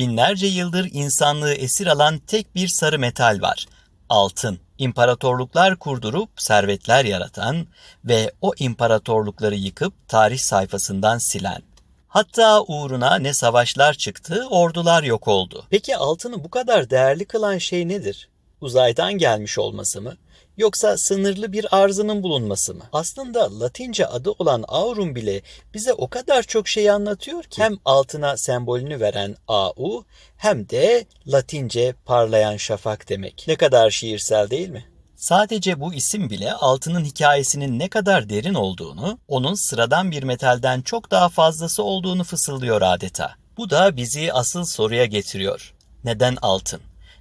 Binlerce yıldır insanlığı esir alan tek bir sarı metal var. Altın. İmparatorluklar kurdurup servetler yaratan ve o imparatorlukları yıkıp tarih sayfasından silen. Hatta uğruna ne savaşlar çıktı, ordular yok oldu. Peki altını bu kadar değerli kılan şey nedir? Uzaydan gelmiş olması mı? Yoksa sınırlı bir arzının bulunması mı? Aslında Latince adı olan aurum bile bize o kadar çok şey anlatıyor ki. Hem altına sembolünü veren AU hem de Latince parlayan şafak demek. Ne kadar şiirsel değil mi? Sadece bu isim bile altının hikayesinin ne kadar derin olduğunu, onun sıradan bir metalden çok daha fazlası olduğunu fısıldıyor adeta. Bu da bizi asıl soruya getiriyor. Neden altın?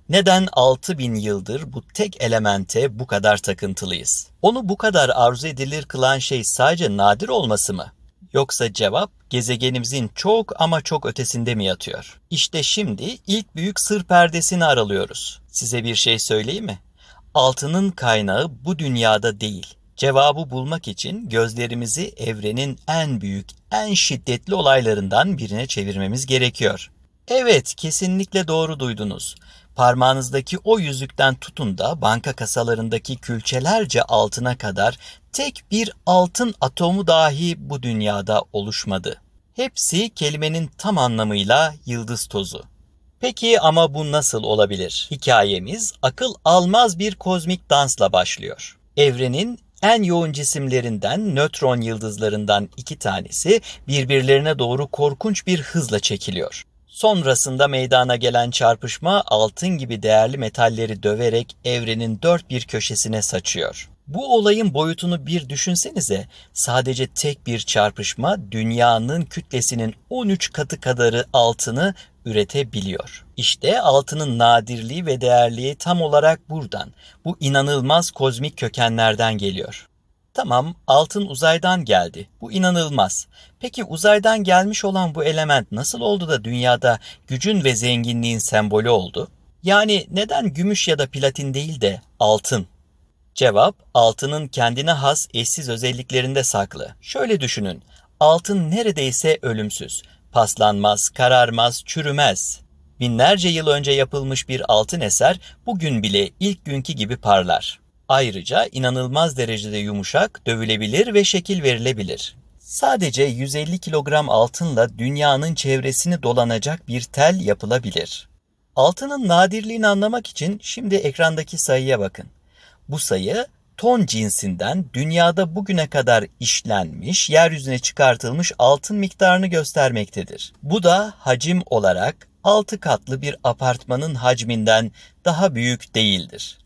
Neden 6000 yıldır bu tek elemente bu kadar takıntılıyız? Onu bu kadar arzu edilir kılan şey sadece nadir olması mı? Yoksa cevap gezegenimizin çok ama çok ötesinde mi yatıyor? İşte şimdi ilk büyük sır perdesini aralıyoruz. Size bir şey söyleyeyim mi? Altının kaynağı bu dünyada değil. Cevabı bulmak için gözlerimizi evrenin en büyük, en şiddetli olaylarından birine çevirmemiz gerekiyor. Evet, kesinlikle doğru duydunuz. Parmağınızdaki o yüzükten tutun da banka kasalarındaki külçelerce altına kadar tek bir altın atomu dahi bu dünyada oluşmadı. Hepsi kelimenin tam anlamıyla yıldız tozu. Peki ama bu nasıl olabilir? Hikayemiz akıl almaz bir kozmik dansla başlıyor. Evrenin en yoğun cisimlerinden nötron yıldızlarından iki tanesi birbirlerine doğru korkunç bir hızla çekiliyor. Sonrasında meydana gelen çarpışma altın gibi değerli metalleri döverek evrenin dört bir köşesine saçıyor. Bu olayın boyutunu bir düşünsenize. Sadece tek bir çarpışma dünyanın kütlesinin 13 katı kadarı altını üretebiliyor. İşte altının nadirliği ve değerliği tam olarak buradan, bu inanılmaz kozmik kökenlerden geliyor. Tamam, altın uzaydan geldi. Bu inanılmaz. Peki uzaydan gelmiş olan bu element nasıl oldu da dünyada gücün ve zenginliğin sembolü oldu? Yani neden gümüş ya da platin değil de altın? Cevap, altının kendine has eşsiz özelliklerinde saklı. Şöyle düşünün, altın neredeyse ölümsüz. Paslanmaz, kararmaz, çürümez. Binlerce yıl önce yapılmış bir altın eser bugün bile ilk günkü gibi parlar. Ayrıca inanılmaz derecede yumuşak, dövülebilir ve şekil verilebilir. Sadece 150 kilogram altınla dünyanın çevresini dolanacak bir tel yapılabilir. Altının nadirliğini anlamak için şimdi ekrandaki sayıya bakın. Bu sayı ton cinsinden dünyada bugüne kadar işlenmiş, yeryüzüne çıkartılmış altın miktarını göstermektedir. Bu da hacim olarak 6 katlı bir apartmanın hacminden daha büyük değildir.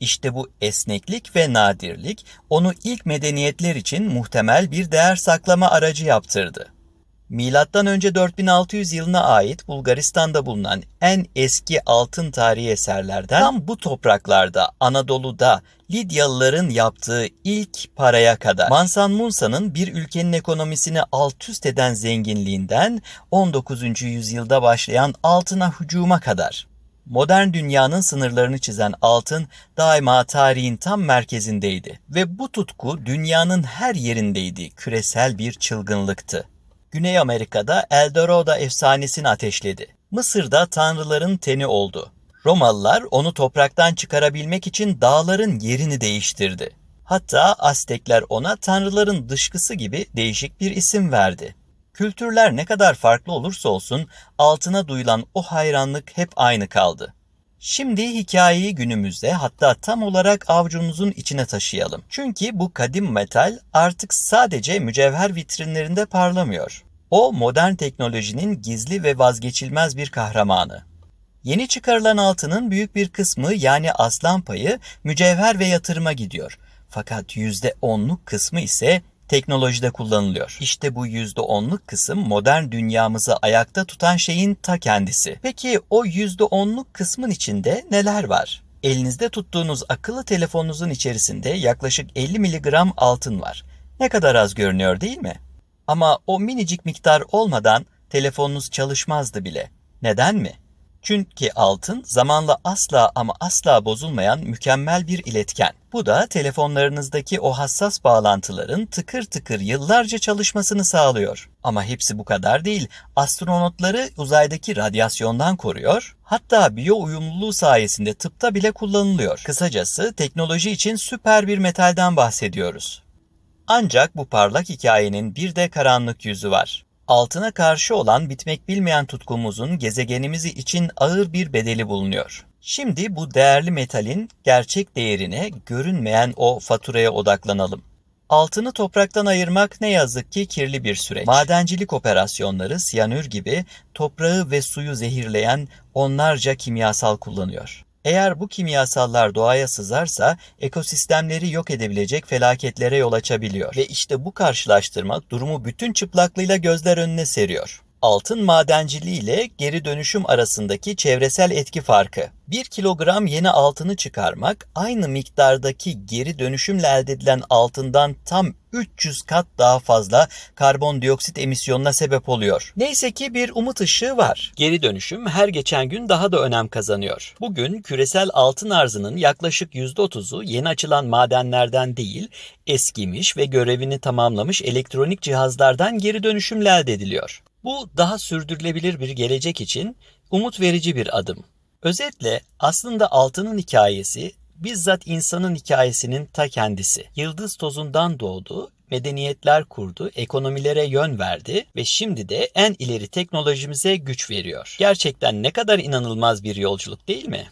İşte bu esneklik ve nadirlik onu ilk medeniyetler için muhtemel bir değer saklama aracı yaptırdı. Milattan önce 4600 yılına ait Bulgaristan'da bulunan en eski altın tarihi eserlerden tam bu topraklarda Anadolu'da Lidyalıların yaptığı ilk paraya kadar Mansan Munsa'nın bir ülkenin ekonomisini alt üst eden zenginliğinden 19. yüzyılda başlayan altına hücuma kadar modern dünyanın sınırlarını çizen altın daima tarihin tam merkezindeydi ve bu tutku dünyanın her yerindeydi, küresel bir çılgınlıktı. Güney Amerika'da El Dorado efsanesini ateşledi. Mısır'da tanrıların teni oldu. Romalılar onu topraktan çıkarabilmek için dağların yerini değiştirdi. Hatta Aztekler ona tanrıların dışkısı gibi değişik bir isim verdi. Kültürler ne kadar farklı olursa olsun altına duyulan o hayranlık hep aynı kaldı. Şimdi hikayeyi günümüzde hatta tam olarak avucunuzun içine taşıyalım. Çünkü bu kadim metal artık sadece mücevher vitrinlerinde parlamıyor. O modern teknolojinin gizli ve vazgeçilmez bir kahramanı. Yeni çıkarılan altının büyük bir kısmı yani aslan payı mücevher ve yatırıma gidiyor. Fakat %10'luk kısmı ise teknolojide kullanılıyor. İşte bu %10'luk kısım modern dünyamızı ayakta tutan şeyin ta kendisi. Peki o %10'luk kısmın içinde neler var? Elinizde tuttuğunuz akıllı telefonunuzun içerisinde yaklaşık 50 miligram altın var. Ne kadar az görünüyor değil mi? Ama o minicik miktar olmadan telefonunuz çalışmazdı bile. Neden mi? Çünkü altın zamanla asla ama asla bozulmayan mükemmel bir iletken. Bu da telefonlarınızdaki o hassas bağlantıların tıkır tıkır yıllarca çalışmasını sağlıyor. Ama hepsi bu kadar değil. Astronotları uzaydaki radyasyondan koruyor. Hatta biyo uyumluluğu sayesinde tıpta bile kullanılıyor. Kısacası teknoloji için süper bir metalden bahsediyoruz. Ancak bu parlak hikayenin bir de karanlık yüzü var. Altına karşı olan bitmek bilmeyen tutkumuzun gezegenimizi için ağır bir bedeli bulunuyor. Şimdi bu değerli metalin gerçek değerine, görünmeyen o faturaya odaklanalım. Altını topraktan ayırmak ne yazık ki kirli bir süreç. Madencilik operasyonları siyanür gibi toprağı ve suyu zehirleyen onlarca kimyasal kullanıyor. Eğer bu kimyasallar doğaya sızarsa ekosistemleri yok edebilecek felaketlere yol açabiliyor. Ve işte bu karşılaştırma durumu bütün çıplaklığıyla gözler önüne seriyor. Altın madenciliği ile geri dönüşüm arasındaki çevresel etki farkı. 1 kilogram yeni altını çıkarmak aynı miktardaki geri dönüşümle elde edilen altından tam 300 kat daha fazla karbondioksit emisyonuna sebep oluyor. Neyse ki bir umut ışığı var. Geri dönüşüm her geçen gün daha da önem kazanıyor. Bugün küresel altın arzının yaklaşık %30'u yeni açılan madenlerden değil, eskimiş ve görevini tamamlamış elektronik cihazlardan geri dönüşümle elde ediliyor. Bu daha sürdürülebilir bir gelecek için umut verici bir adım. Özetle aslında altının hikayesi bizzat insanın hikayesinin ta kendisi. Yıldız tozundan doğdu, medeniyetler kurdu, ekonomilere yön verdi ve şimdi de en ileri teknolojimize güç veriyor. Gerçekten ne kadar inanılmaz bir yolculuk değil mi?